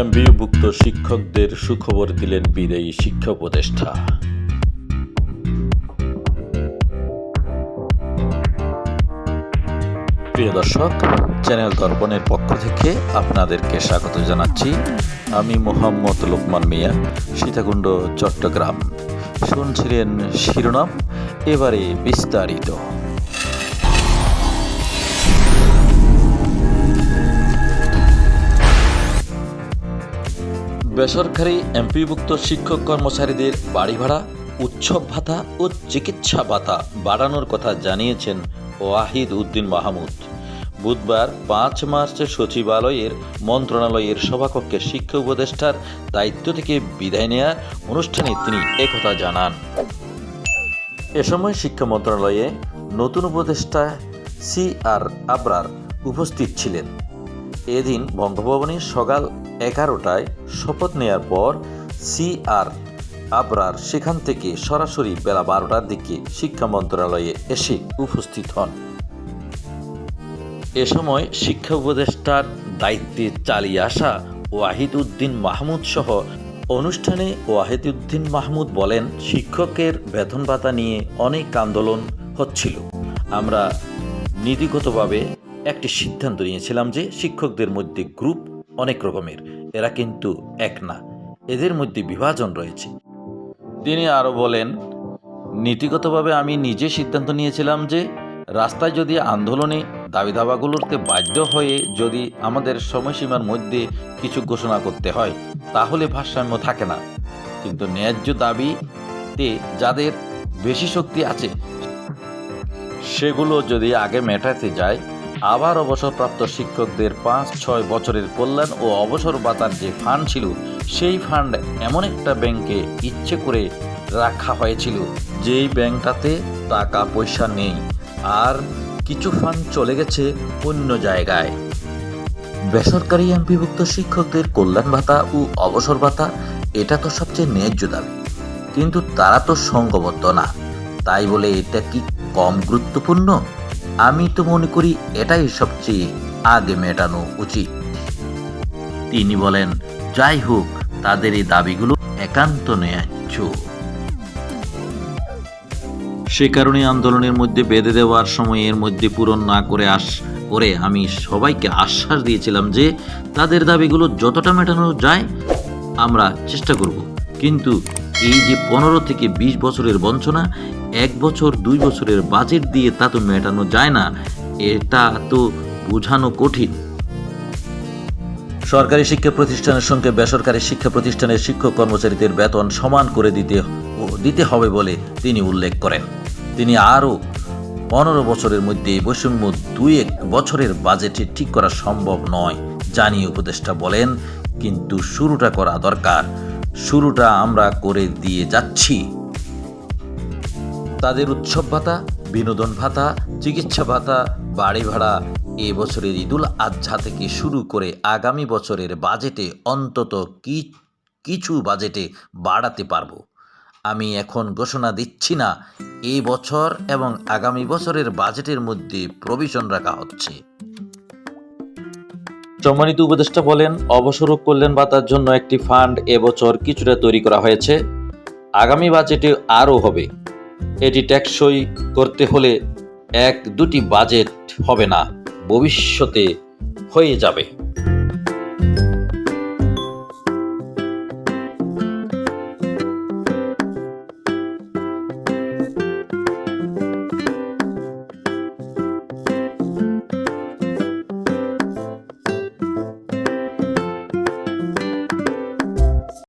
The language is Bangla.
এমবিভুক্ত শিক্ষকদের সুখবর দিলেন বিদায়ী শিক্ষা উপদেষ্টা। প্রিয় দর্শক, চ্যানেল দর্পণের পক্ষ থেকে আপনাদেরকে স্বাগত জানাচ্ছি। আমি মোহাম্মদ লোকমান মিয়া, সীতাকুণ্ড, চট্টগ্রাম। শুনছিলেন শিরোনাম, এবারে বিস্তারিত। বেসরকারি এমপিভুক্ত শিক্ষক কর্মচারীদের বাড়ি ভাড়া, উৎসব ভাতা ও চিকিৎসা ভাতা বাড়ানোর কথা জানিয়েছেন ওয়াহিদ উদ্দিন মাহমুদ। বুধবার পাঁচ মার্চ সচিবালয়ের মন্ত্রণালয়ের সভাকক্ষে শিক্ষা উপদেষ্টার দায়িত্ব থেকে বিদায় নেয়ার অনুষ্ঠানে তিনি একথা জানান। এ সময় শিক্ষা মন্ত্রণালয়ে নতুন উপদেষ্টা সি আর আবরার উপস্থিত ছিলেন। এদিন বঙ্গভবনে সকাল এগারোটায় শপথ নেয়ার পর সি আর আবরার সেখান থেকে সরাসরি বেলা বারোটার দিকে শিক্ষা মন্ত্রণালয়ে এসে উপস্থিত হন। এ সময় শিক্ষা উপদেষ্টার দায়িত্বে চালিয়ে আসা ওয়াহিদ উদ্দিন মাহমুদ সহ অনুষ্ঠানে ওয়াহিদ উদ্দিন মাহমুদ বলেন, শিক্ষকের বেতন ভাতা নিয়ে অনেক আন্দোলন হচ্ছিল। আমরা নীতিগতভাবে একটি সিদ্ধান্ত নিয়েছিলাম যে শিক্ষকদের মধ্যে গ্রুপ অনেক রকমের, এরা কিন্তু এক না। এদের মধ্যে বিভাজন রয়েছে। তিনি আরও বলেন, নীতিগতভাবে আমি নিজে সিদ্ধান্ত নিয়েছিলাম যে রাস্তায় যদি আন্দোলনে দাবি দাবাগুলোতে বাধ্য হয়ে যদি আমাদের সময়সীমার মধ্যে কিছু ঘোষণা করতে হয়, তাহলে ভারসাম্য থাকে না। কিন্তু ন্যায্য দাবিতে যাদের বেশি শক্তি আছে, সেগুলো যদি আগে মেটাতে যায় আবার অবসরপ্রাপ্ত শিক্ষকদের পাঁচ, ছয় বছরের কল্যাণ ও অবসর ভাতার যে ফান্ড ছিল, সেই ফান্ড এমন একটা ব্যাংকে ইচ্ছে করে রাখা হয়েছিল, যেই ব্যাংকটাতে টাকা পয়সা নেই আর কিছু ফান্ড চলে গেছে অন্য জায়গায়। বেসরকারি এমপিভুক্ত শিক্ষকদের কল্যাণ ভাতা ও অবসর ভাতা, এটা তো সবচেয়ে ন্যায্য দাবি। কিন্তু তারা তো সঙ্গবদ্ধ না। তাই বলে এটা কি কম গুরুত্বপূর্ণ? আমি তো মনে করি এটাই সবচেয়ে আগে মেটানো উচিত। তিনি বলেন, যাই হোক, তাদের এই দাবিগুলো একান্ত ন্যায্য। সে কারণে আন্দোলনের মধ্যে বেঁধে দেওয়ার সময় এর মধ্যে পূরণ না করে আস, করে আমি সবাইকে আশ্বাস দিয়েছিলাম যে তাদের দাবিগুলো যতটা মেটানো যায়, আমরা চেষ্টা করব। কিন্তু এই যে পনেরো থেকে বিশ বছরের বঞ্চনা, এক বছর, দুই বছরের বাজেট দিয়ে তা তো মেটানো যায় না, এটা তো বোঝানো কঠিন। সরকারি শিক্ষা প্রতিষ্ঠানের সঙ্গে বেসরকারি শিক্ষা প্রতিষ্ঠানের শিক্ষক কর্মচারীদের বেতন সমান করে দিতে দিতে হবে বলে তিনি উল্লেখ করেন। তিনি আরও, পনেরো বছরের মধ্যে বৈষম্য দুই এক বছরের বাজেটে ঠিক করা সম্ভব নয়, জানিয়ে উপদেষ্টা বলেন, কিন্তু শুরুটা করা দরকার। শুরুটা আমরা করে দিয়ে যাচ্ছি। তাদের উৎসব ভাতা, বিনোদন ভাতা, চিকিৎসা ভাতা, বাড়ি ভাড়া এ বছরের ঈদুল আজহা থেকে শুরু করে আগামী বছরের বাজেটে অন্তত কি, কিছু বাজেটে বাড়াতে পারব। আমি এখন ঘোষণা দিচ্ছি না এই বছর এবং আগামী বছরের বাজেটের মধ্যে প্রভিশন রাখা হচ্ছে। সম্মানিত উপদেষ্টা বলেন, অবসর কল্যাণ ভাতার জন্য একটি ফান্ড এবছর কিছুটা তৈরি করা হয়েছে। আগামী বাজেটে আরও হবে। এটি টেকসই করতে হলে এক দুটি বাজেট হবে না, ভবিষ্যতে হয়ে যাবে।